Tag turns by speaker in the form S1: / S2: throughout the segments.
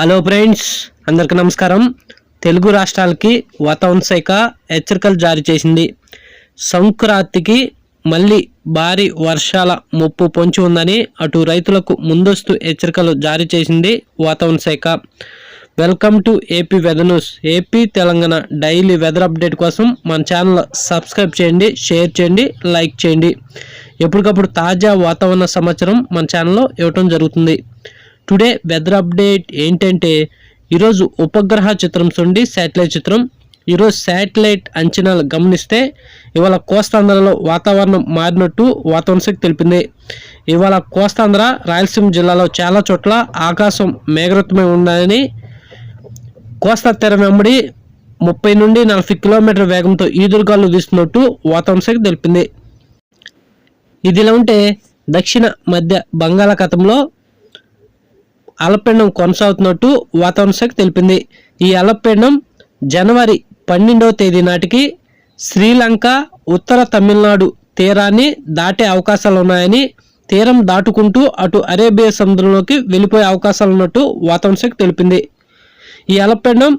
S1: Hello friends అందరికీ నమస్కారం. తెలుగు రాష్ట్రాలకి వాతావరణ శాఖ హెచ్చరికలు జారీ చేసింది. సంక్రాంతికి మళ్ళీ భారీ వర్షాల ముప్పు పొంచి ఉందని అటు రైతులకు ముందస్తు హెచ్చరికలు జారీ చేసింది వాతావరణ శాఖ. Welcome to AP weather news. AP Telangana daily weather update కోసం మన ఛానల్ సబ్స్క్రైబ్ చేయండి షేర్ చేయండి లైక్ చేయండి. ఎప్పటికప్పుడు తాజా వాతావరణ సమాచారం మన ఛానల్లో ఇవ్వటం జరుగుతుంది. టుడే వెదర్ అప్డేట్ ఏంటంటే ఈరోజు ఉపగ్రహ చిత్రం చూండి శాటిలైట్ చిత్రం. ఈరోజు శాటిలైట్ అంచనాలు గమనిస్తే ఇవాళ కోస్తాంధ్రలో వాతావరణం మారినట్టు వాతావరణ శాఖ తెలిపింది. ఇవాళ కోస్తాంధ్ర రాయలసీమ జిల్లాలో చాలా చోట్ల ఆకాశం మేఘవృతమై ఉందని కోస్తా తెర వెంబడి ముప్పై నుండి నలభై కిలోమీటర్ వేగంతో ఈదురుగాలు వీస్తున్నట్టు వాతావరణ శాఖ తెలిపింది. ఇదిలా ఉంటే దక్షిణ మధ్య బంగాళాఖాతంలో అల్పపీడనం కొనసాగుతున్నట్టు వాతావరణ శాఖ తెలిపింది. ఈ అల్పపీడనం జనవరి పన్నెండవ తేదీ నాటికి శ్రీలంక ఉత్తర తమిళనాడు తీరాన్ని దాటే అవకాశాలు ఉన్నాయని తీరం దాటుకుంటూ అటు అరేబియా సముద్రంలోకి వెళ్ళిపోయే అవకాశాలు ఉన్నట్టు వాతావరణ శాఖ తెలిపింది. ఈ అల్పపీడనం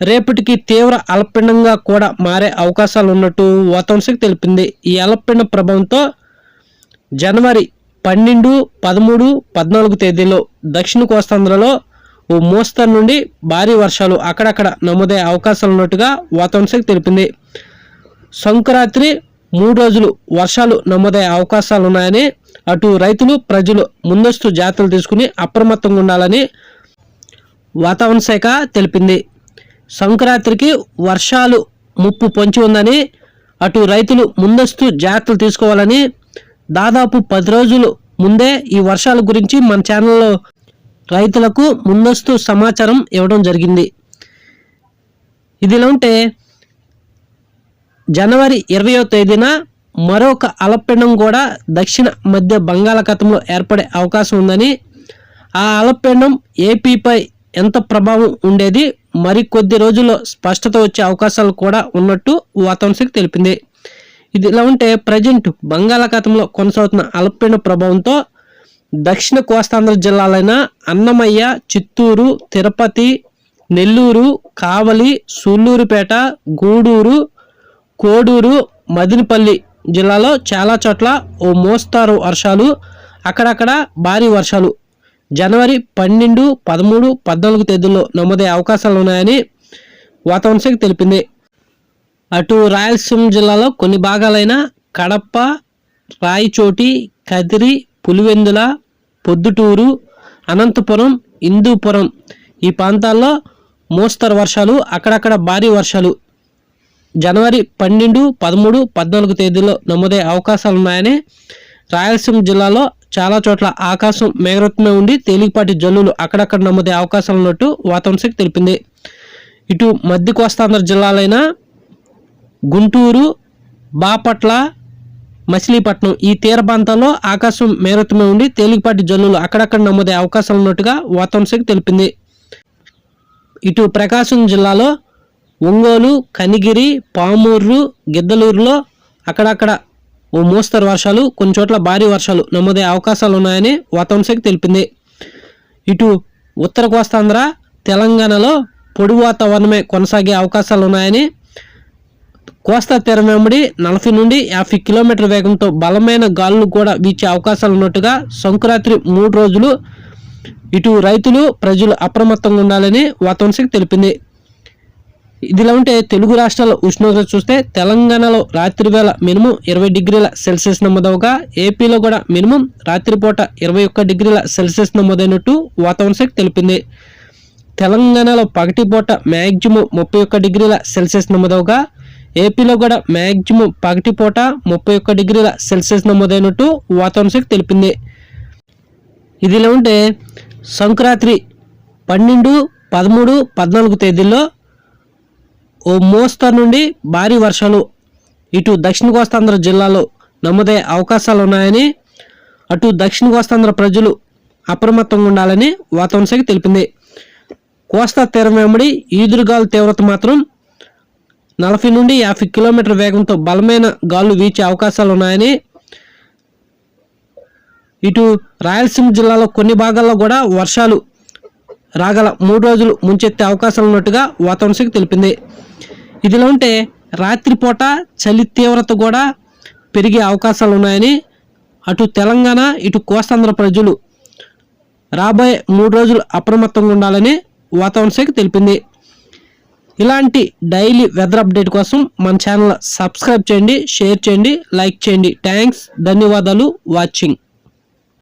S1: రేపటికి తీవ్ర అల్పపీడనంగా కూడా మారే అవకాశాలు ఉన్నట్టు వాతావరణ శాఖ తెలిపింది. ఈ అల్పపీడన ప్రభావంతో జనవరి పన్నెండు పదమూడు పద్నాలుగు తేదీలో దక్షిణ కోస్తాంధ్రలో ఓ మోస్తరు నుండి భారీ వర్షాలు అక్కడక్కడ నమోదయ్యే అవకాశాలు ఉన్నట్టుగా వాతావరణ శాఖ తెలిపింది. సంక్రాంతి మూడు రోజులు వర్షాలు నమోదయ్యే అవకాశాలు ఉన్నాయని అటు రైతులు ప్రజలు ముందస్తు జాగ్రత్తలు తీసుకుని అప్రమత్తంగా ఉండాలని వాతావరణ శాఖ తెలిపింది. సంక్రాంతికి వర్షాలు ముప్పు పొంచి ఉందని అటు రైతులు ముందస్తు జాగ్రత్తలు తీసుకోవాలని దాదాపు పది రోజులు ముందే ఈ వర్షాల గురించి మన ఛానల్లో రైతులకు ముందస్తు సమాచారం ఇవ్వడం జరిగింది. ఇదిలా ఉంటే జనవరి ఇరవయో తేదీన మరొక అలపిండం కూడా దక్షిణ మధ్య బంగాళాఖాతంలో ఏర్పడే అవకాశం ఉందని ఆ అలపిండం ఏపీపై ఎంత ప్రభావం ఉండేది మరికొద్ది రోజుల్లో స్పష్టత వచ్చే అవకాశాలు కూడా ఉన్నట్టు వాతావరణ శాఖ తెలిపింది. ఇది ఇలా ఉంటే ప్రజెంట్ బంగాళాఖాతంలో కొనసాగుతున్న అల్పపీడన ప్రభావంతో దక్షిణ కోస్తాంధ్ర జిల్లాలైన అన్నమయ్య చిత్తూరు తిరుపతి నెల్లూరు కావలి సూళ్ళూరుపేట గూడూరు కోడూరు మదినపల్లి జిల్లాలో చాలా చోట్ల ఓ మోస్తారు వర్షాలు అక్కడక్కడ భారీ వర్షాలు జనవరి పన్నెండు పదమూడు పద్నాలుగు తేదీల్లో నమోదయ్యే అవకాశాలు ఉన్నాయని వాతావరణ శాఖ తెలిపింది. అటు రాయలసీమ జిల్లాలో కొన్ని భాగాలైన కడప రాయచోటి కదిరి పులివెందుల పొద్దుటూరు అనంతపురం హిందూపురం ఈ ప్రాంతాల్లో మోస్తరు వర్షాలు అక్కడక్కడ భారీ వర్షాలు. జనవరి పన్నెండు పదమూడు పద్నాలుగు తేదీల్లో నమోదయ్యే అవకాశాలు ఉన్నాయని రాయలసీమ జిల్లాలో చాలా చోట్ల ఆకాశం మేఘరత్నమే ఉండి తేలికపాటి జల్లులు అక్కడక్కడ నమోదయ్యే అవకాశాలు ఉన్నట్టు వాతావరణ శాఖ తెలిపింది. ఇటు మధ్య కోస్తాంధ్ర జిల్లాలైన గుంటూరు బాపట్ల మచిలీపట్నం ఈ తీర ప్రాంతాల్లో ఆకాశం మేరతమే ఉండి తేలికపాటి జల్లులు అక్కడక్కడ నమోదే అవకాశాలు ఉన్నట్టుగా వాతావరణ శాఖ తెలిపింది. ఇటు ప్రకాశం జిల్లాలో ఒంగోలు కనిగిరి పామూర్లు గిద్దలూరులో అక్కడక్కడ ఓ మోస్తరు వర్షాలు కొన్ని చోట్ల భారీ వర్షాలు నమోదయ్యే అవకాశాలు ఉన్నాయని వాతావరణ శాఖ తెలిపింది. ఇటు ఉత్తర కోస్తాంధ్ర తెలంగాణలో పొడి వాతావరణమే కొనసాగే అవకాశాలు ఉన్నాయని కోస్తా తీరం వెంబడి నలభై నుండి యాభై కిలోమీటర్ వేగంతో బలమైన గాలులు కూడా వీచే అవకాశాలు ఉన్నట్టుగా సంక్రాంతి మూడు రోజులు ఇటు రైతులు ప్రజలు అప్రమత్తంగా ఉండాలని వాతావరణ శాఖ తెలిపింది. ఇదిలా ఉంటే తెలుగు రాష్ట్రాల ఉష్ణోగ్రత చూస్తే తెలంగాణలో రాత్రి వేళ మినిమం ఇరవై డిగ్రీల సెల్సియస్ నమోదవగా ఏపీలో కూడా మినిమం రాత్రిపూట ఇరవై ఒక్క డిగ్రీల సెల్సియస్ నమోదైనట్టు వాతావరణ శాఖ తెలిపింది. తెలంగాణలో పగటిపూట మ్యాక్సిమం ముప్పై ఒక్క డిగ్రీల సెల్సియస్ నమోదవగా ఏపీలో కూడా మ్యాక్సిమం పగటిపూట ముప్పై ఒక్క డిగ్రీల సెల్సియస్ నమోదైనట్టు వాతావరణ శాఖ తెలిపింది. ఇదిలా ఉంటే సంక్రాంతి పన్నెండు పదమూడు పద్నాలుగు తేదీల్లో ఓ మోస్తరు నుండి భారీ వర్షాలు ఇటు దక్షిణ కోస్తాంధ్ర జిల్లాలో నమోదయ్యే అవకాశాలు ఉన్నాయని అటు దక్షిణ కోస్తాంధ్ర ప్రజలు అప్రమత్తంగా ఉండాలని వాతావరణ శాఖ తెలిపింది. కోస్తా తీరం వెంబడి ఈదురుగాలు తీవ్రత మాత్రం నలభై నుండి యాభై కిలోమీటర్ వేగంతో బలమైన గాలు వీచే అవకాశాలు ఉన్నాయని ఇటు రాయలసీమ జిల్లాలో కొన్ని భాగాల్లో కూడా వర్షాలు రాగల మూడు రోజులు ముంచెత్తే అవకాశాలు ఉన్నట్టుగా వాతావరణ శాఖ తెలిపింది. ఇదిలో ఉంటే రాత్రిపూట చలి తీవ్రత కూడా పెరిగే అవకాశాలు ఉన్నాయని అటు తెలంగాణ ఇటు కోస్తాంధ్ర ప్రజలు రాబోయే మూడు రోజులు అప్రమత్తంగా ఉండాలని వాతావరణ శాఖ తెలిపింది. ఇలాంటి డైలీ వెదర్ అప్డేట్ కోసం మన ఛానల్ సబ్స్క్రైబ్ చేయండి షేర్ చేయండి లైక్ చేయండి. థ్యాంక్స్ ధన్యవాదాలు వాచింగ్.